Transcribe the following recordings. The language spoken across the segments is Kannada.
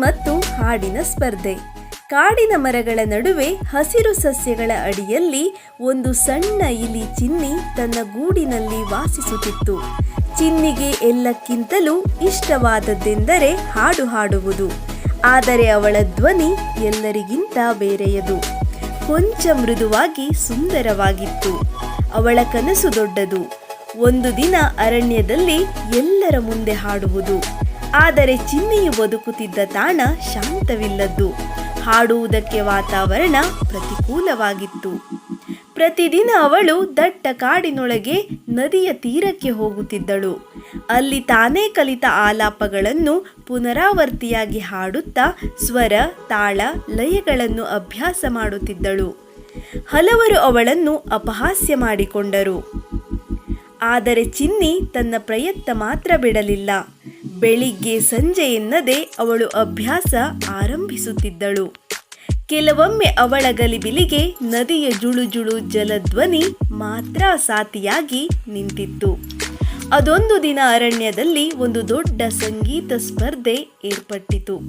ಮತ್ತು ಹಾಡಿನ ಸ್ಪರ್ಧೆ. ಕಾಡಿನ ಮರಗಳ ನಡುವೆ ಹಸಿರು ಸಸ್ಯಗಳ ಅಡಿಯಲ್ಲಿ ಒಂದು ಸಣ್ಣ ಇಲಿ ಚಿನ್ನಿ ತನ್ನ ಗೂಡಿನಲ್ಲಿ ವಾಸಿಸುತ್ತಿತ್ತು. ಚಿನ್ನಿಗೆ ಎಲ್ಲಕ್ಕಿಂತಲೂ ಇಷ್ಟವಾದದ್ದೆಂದರೆ ಹಾಡು ಹಾಡುವುದು. ಆದರೆ ಅವಳ ಧ್ವನಿ ಎಲ್ಲರಿಗಿಂತ ಬೇರೆಯದು. ಕೊಂಚ ಮೃದುವಾಗಿ ಸುಂದರವಾಗಿತ್ತು. ಅವಳ ಕನಸು ದೊಡ್ಡದು. ಒಂದು ದಿನ ಅರಣ್ಯದಲ್ಲಿ ಎಲ್ಲರ ಮುಂದೆ ಹಾಡುವುದು. ಆದರೆ ಚಿನ್ನೆಯು ಬದುಕುತ್ತಿದ್ದ ತಾಣ ಶಾಂತವಿಲ್ಲದ್ದು. ಹಾಡುವುದಕ್ಕೆ ವಾತಾವರಣ ಪ್ರತಿಕೂಲವಾಗಿತ್ತು. ಪ್ರತಿದಿನ ಅವಳು ದಟ್ಟ ಕಾಡಿನೊಳಗೆ ನದಿಯ ತೀರಕ್ಕೆ ಹೋಗುತ್ತಿದ್ದಳು. ಅಲ್ಲಿ ತಾನೇ ಕಲಿತ ಆಲಾಪಗಳನ್ನು ಪುನರಾವರ್ತಿಯಾಗಿ ಹಾಡುತ್ತಾ ಸ್ವರ, ತಾಳ, ಲಯಗಳನ್ನು ಅಭ್ಯಾಸ ಮಾಡುತ್ತಿದ್ದಳು. ಹಲವರು ಅವಳನ್ನು ಅಪಹಾಸ್ಯ ಮಾಡಿಕೊಂಡರು. ಆದರೆ ಚಿನ್ನಿ ತನ್ನ ಪ್ರಯತ್ನ ಮಾತ್ರ ಬಿಡಲಿಲ್ಲ. ಬೆಳಿಗ್ಗೆ ಸಂಜೆ ಎನ್ನದೆ ಅವಳು ಅಭ್ಯಾಸ ಆರಂಭಿಸುತ್ತಿದ್ದಳು. ಕೆಲವೊಮ್ಮೆ ಅವಳ ಗಲಿಬಿಲಿಗೆ ನದಿಯ ಜುಳುಜುಳು ಜಲಧ್ವನಿ ಮಾತ್ರ ಸಾತಿಯಾಗಿ ನಿಂತಿತ್ತು. ಅದೊಂದು ದಿನ ಅರಣ್ಯದಲ್ಲಿ ಒಂದು ದೊಡ್ಡ ಸಂಗೀತ ಸ್ಪರ್ಧೆ ಏರ್ಪಟ್ಟಿತು.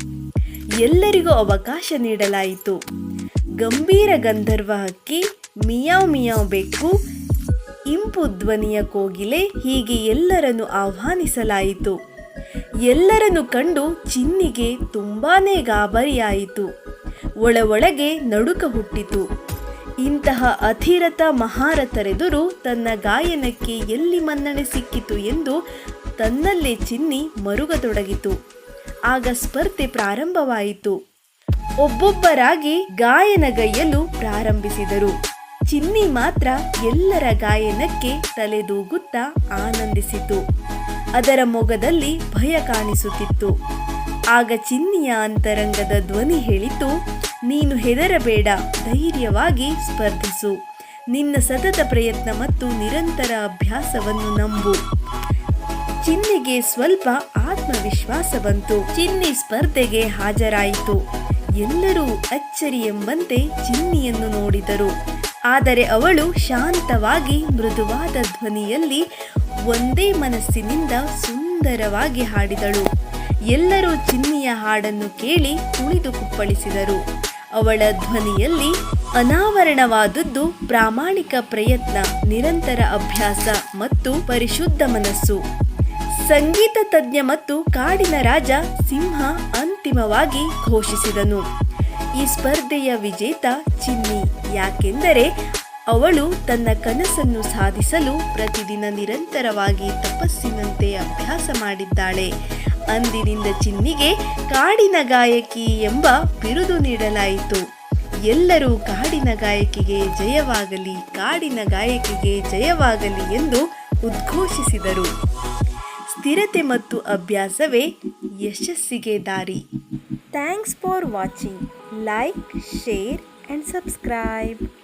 ಎಲ್ಲರಿಗೂ ಅವಕಾಶ ನೀಡಲಾಯಿತು. ಗಂಭೀರ ಗಂಧರ್ವ ಹಕ್ಕಿ ಮಿಯಾವ್ ಮಿಯಾವ್ ಬೆಕ್ಕು ಇಂಪು ಧ್ವನಿಯ ಕೋಗಿಲೆ ಹೀಗೆ ಎಲ್ಲರನ್ನು ಆಹ್ವಾನಿಸಲಾಯಿತು. ಎಲ್ಲರನ್ನು ಕಂಡು ಚಿನ್ನಿಗೆ ತುಂಬಾನೇ ಗಾಬರಿಯಾಯಿತು. ಒಳ ಒಳಗೆ ನಡುಕ ಹುಟ್ಟಿತು. ಇಂತಹ ಅಧಿರಥ ಮಹಾರಥರೆದುರು ತನ್ನ ಗಾಯನಕ್ಕೆ ಎಲ್ಲಿ ಮನ್ನಣೆ ಸಿಕ್ಕಿತು ಎಂದು ತನ್ನಲ್ಲೇ ಚಿನ್ನಿ ಮರುಗತೊಡಗಿತು. ಆಗ ಸ್ಪರ್ಧೆ ಪ್ರಾರಂಭವಾಯಿತು. ಒಬ್ಬೊಬ್ಬರಾಗಿ ಗಾಯನಗೈಯಲು ಪ್ರಾರಂಭಿಸಿದರು. ಚಿನ್ನಿ ಮಾತ್ರ ಎಲ್ಲರ ಗಾಯನಕ್ಕೆ ತಲೆದೂಗುತ್ತಾ ಆನಂದಿಸಿತು. ಅದರ ಮೊಗದಲ್ಲಿ ಭಯ ಕಾಣಿಸುತ್ತಿತ್ತು. ಆಗ ಚಿನ್ನಿಯ ಅಂತರಂಗದ ಧ್ವನಿ ಹೇಳಿತು, ನೀನು ಹೆದರಬೇಡ, ಧೈರ್ಯವಾಗಿ ಸ್ಪರ್ಧಿಸು. ನಿನ್ನ ಸತತ ಪ್ರಯತ್ನ ಮತ್ತು ನಿರಂತರ ಅಭ್ಯಾಸವನ್ನು ನಂಬು. ಚಿನ್ನಿಗೆ ಸ್ವಲ್ಪ ಆತ್ಮವಿಶ್ವಾಸ ಬಂತು. ಚಿನ್ನಿ ಸ್ಪರ್ಧೆಗೆ ಹಾಜರಾಯಿತು. ಎಲ್ಲರೂ ಅಚ್ಚರಿ ಎಂಬಂತೆ ಚಿನ್ನಿಯನ್ನು ನೋಡಿದರು. ಆದರೆ ಅವಳು ಶಾಂತವಾಗಿ ಮೃದುವಾದ ಧ್ವನಿಯಲ್ಲಿ ಒಂದೇ ಮನಸ್ಸಿನಿಂದ ಸುಂದರವಾಗಿ ಹಾಡಿದಳು. ಎಲ್ಲರೂ ಚಿನ್ನಿಯ ಹಾಡನ್ನು ಕೇಳಿ ಕುಣಿದು ಕುಪ್ಪಳಿಸಿದರು. ಅವಳ ಧ್ವನಿಯಲ್ಲಿ ಅನಾವರಣವಾದದ್ದು ಪ್ರಾಮಾಣಿಕ ಪ್ರಯತ್ನ, ನಿರಂತರ ಅಭ್ಯಾಸ ಮತ್ತು ಪರಿಶುದ್ಧ ಮನಸ್ಸು. ಸಂಗೀತ ತಜ್ಞ ಮತ್ತು ಕಾಡಿನ ರಾಜ ಸಿಂಹ ಅಂತಿಮವಾಗಿ ಘೋಷಿಸಿದನು. ಈ ಸ್ಪರ್ಧೆಯ ವಿಜೇತ ಚಿನ್ನಿ. ಯಾಕೆಂದರೆ ಅವಳು ತನ್ನ ಕನಸನ್ನು ಸಾಧಿಸಲು ಪ್ರತಿದಿನ ನಿರಂತರವಾಗಿ ತಪಸ್ಸಿನಂತೆ ಅಭ್ಯಾಸ ಮಾಡಿದ್ದಾಳೆ. ಅಂದಿನಿಂದ ಚಿನ್ನಿಗೆ ಕಾಡಿನ ಗಾಯಕಿ ಎಂಬ ಬಿರುದು ನೀಡಲಾಯಿತು. ಎಲ್ಲರೂ ಕಾಡಿನ ಗಾಯಕಿಗೆ ಜಯವಾಗಲಿ, ಕಾಡಿನ ಗಾಯಕಿಗೆ ಜಯವಾಗಲಿ ಎಂದು ಉದ್ಘೋಷಿಸಿದರು. ಸ್ಥಿರತೆ ಮತ್ತು ಅಭ್ಯಾಸವೇ ಯಶಸ್ಸಿಗೆ ದಾರಿ. Thanks for watching. Like, share and subscribe.